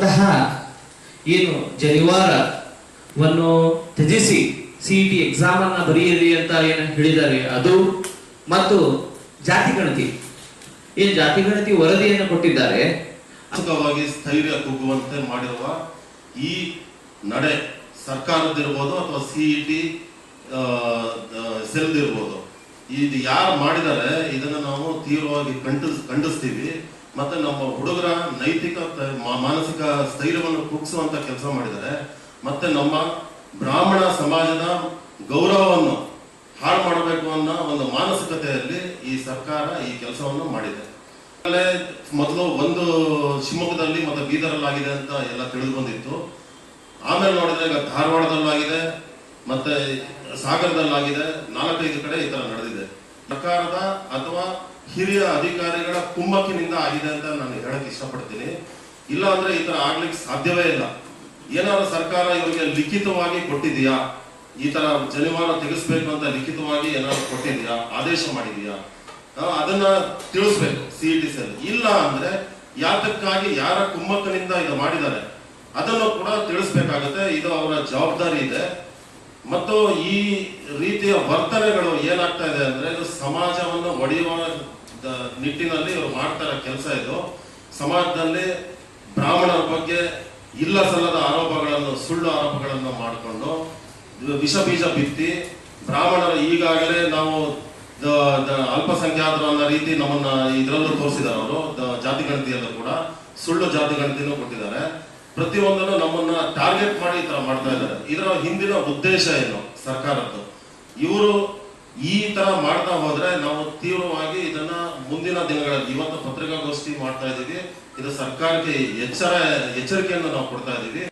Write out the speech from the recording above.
ಅನ್ನುವಂತಹ ಏನು ಜನಿವಾರವನ್ನು ತ್ಯಜಿಸಿ ಸಿ ಇ ಟಿ ಎಕ್ಸಾಮ್ ಅನ್ನ ಬರೆಯಿರಿ ಅಂತ ಏನು ಹೇಳಿದ್ದಾರೆ, ಅದು ಮತ್ತು ಜಾತಿ ಗಣತಿ. ಏನ್ ಜಾತಿ ಗಣತಿ ವರದಿಯನ್ನು ಕೊಟ್ಟಿದ್ದಾರೆ. ಮಾನಸಿಕವಾಗಿ ಸ್ಥೈರ್ಯ ಕುಗ್ಗುವಂತೆ ಮಾಡಿರುವ ಈ ನಡೆ ಸರ್ಕಾರದಿರ್ಬೋದು ಅಥವಾ ಸಿಇಟಿ ಸೆಲ್ದಿರ್ಬೋದು. ಇದು ಯಾರು ಮಾಡಿದ್ದಾರೆ, ಇದನ್ನು ನಾವು ತೀವ್ರವಾಗಿ ಖಂಡಿಸ್, ಖಂಡಿಸ್ತೀವಿ. ಮತ್ತೆ ನಮ್ಮ ಹುಡುಗರ ನೈತಿಕ ಮಾನಸಿಕ ಸ್ಥೈರ್ಯವನ್ನು ಕುಗ್ಸುವಂತ ಕೆಲಸ ಮಾಡಿದ್ದಾರೆ. ಮತ್ತೆ ನಮ್ಮ ಬ್ರಾಹ್ಮಣ ಸಮಾಜದ ಗೌರವವನ್ನು ಹಾಳು ಮಾಡಬೇಕು ಅನ್ನೋ ಒಂದು ಮಾನಸಿಕತೆಯಲ್ಲಿ ಈ ಸರ್ಕಾರ ಈ ಕೆಲಸವನ್ನು ಮಾಡಿದೆ. ಮೊದಲು ಒಂದು ಶಿವಮೊಗ್ಗದಲ್ಲಿ ಮತ್ತೆ ಬೀದರಲ್ಲಾಗಿದೆ ಅಂತ ಎಲ್ಲ ತಿಳಿದು ಬಂದಿತ್ತು ಆಮೇಲೆ ನೋಡಿದ್ರೆ ಈಗ ಧಾರವಾಡದಲ್ಲಾಗಿದೆ, ಮತ್ತೆ ಸಾಗರದಲ್ಲಾಗಿದೆ, ನಾಲ್ಕೈದು ಕಡೆ ಈ ತರ ನಡೆದಿದೆ. ಸರ್ಕಾರದ ಅಥವಾ ಹಿರಿಯ ಅಧಿಕಾರಿಗಳ ಕುಮ್ಮಕ್ಕಿನಿಂದ ಆಗಿದೆ ಅಂತ ನಾನು ಹೇಳಕ್ ಇಷ್ಟಪಡ್ತೀನಿ. ಇಲ್ಲ ಅಂದ್ರೆ ಈ ತರ ಆಗ್ಲಿಕ್ಕೆ ಸಾಧ್ಯವೇ ಇಲ್ಲ. ಏನಾದ್ರು ಸರ್ಕಾರ ಇವರಿಗೆ ಲಿಖಿತವಾಗಿ ಕೊಟ್ಟಿದೆಯಾ? ಈ ತರ ಜನಿವಾರ ತೆಗೆಸ್ಬೇಕು ಅಂತ ಲಿಖಿತವಾಗಿ ಏನಾದ್ರು ಕೊಟ್ಟಿದ್ಯಾ? ಆದೇಶ ಮಾಡಿದೀಯಾ? ಅದನ್ನ ತಿಳಿಸ್ಬೇಕು ಸಿ ಟಿ ಸೆಲ್ ಇಲ್ಲ ಅಂದ್ರೆ ಯಾತಕ್ಕಾಗಿ ಯಾರ ಕುಮ್ಮಕ್ಕನಿಂದ ಇದು ಮಾಡಿದ್ದಾರೆ? ಅದನ್ನು ಕೂಡ ತಿಳಿಸ್ಬೇಕಾಗುತ್ತೆ. ಇದು ಅವರ ಜವಾಬ್ದಾರಿ ಇದೆ. ಮತ್ತು ಈ ರೀತಿಯ ವರ್ತನೆಗಳು ಏನಾಗ್ತಾ ಇದೆ ಅಂದ್ರೆ ಇದು ಸಮಾಜವನ್ನು ಒಡೆಯುವ ನಿಟ್ಟಿನಲ್ಲಿ ಇವರು ಮಾಡ್ತಾರ ಕೆಲಸ ಇದು. ಸಮಾಜದಲ್ಲಿ ಬ್ರಾಹ್ಮಣರ ಬಗ್ಗೆ ಇಲ್ಲ ಸಲ್ಲದ ಆರೋಪಗಳನ್ನು, ಸುಳ್ಳು ಆರೋಪಗಳನ್ನು ಮಾಡಿಕೊಂಡು ವಿಷ ಬೀಜ ಬಿತ್ತಿ ಬ್ರಾಹ್ಮಣರು ಈಗಾಗಲೇ ನಾವು ಅಲ್ಪಸಂಖ್ಯಾತರು ಅನ್ನೋ ರೀತಿ ನಮ್ಮನ್ನ ಇದರಲ್ಲೂ ತೋರಿಸಿದ್ದಾರೆ ಅವರು. ಜಾತಿ ಗಣತಿಯಲ್ಲೂ ಕೂಡ ಸುಳ್ಳು ಜಾತಿ ಗಣತಿನೂ ಕೊಟ್ಟಿದ್ದಾರೆ. ಪ್ರತಿಯೊಂದನ್ನು ನಮ್ಮನ್ನ ಟಾರ್ಗೆಟ್ ಮಾಡಿ ಈ ತರ ಮಾಡ್ತಾ ಇದ್ದಾರೆ. ಇದರ ಹಿಂದಿನ ಉದ್ದೇಶ ಏನು ಸರ್ಕಾರದ್ದು? ಇವರು ಈ ತರ ಮಾಡ್ತಾ ಹೋದ್ರೆ ನಾವು ತೀವ್ರವಾಗಿ ಇದನ್ನ ಮುಂದಿನ ದಿನಗಳಲ್ಲಿ, ಇವತ್ತು ಪತ್ರಿಕಾಗೋಷ್ಠಿ ಮಾಡ್ತಾ ಇದ್ದೀವಿ. ಇದು ಸರ್ಕಾರಕ್ಕೆ ಎಚ್ಚರ, ಎಚ್ಚರಿಕೆಯನ್ನು ನಾವು ಕೊಡ್ತಾ ಇದೀವಿ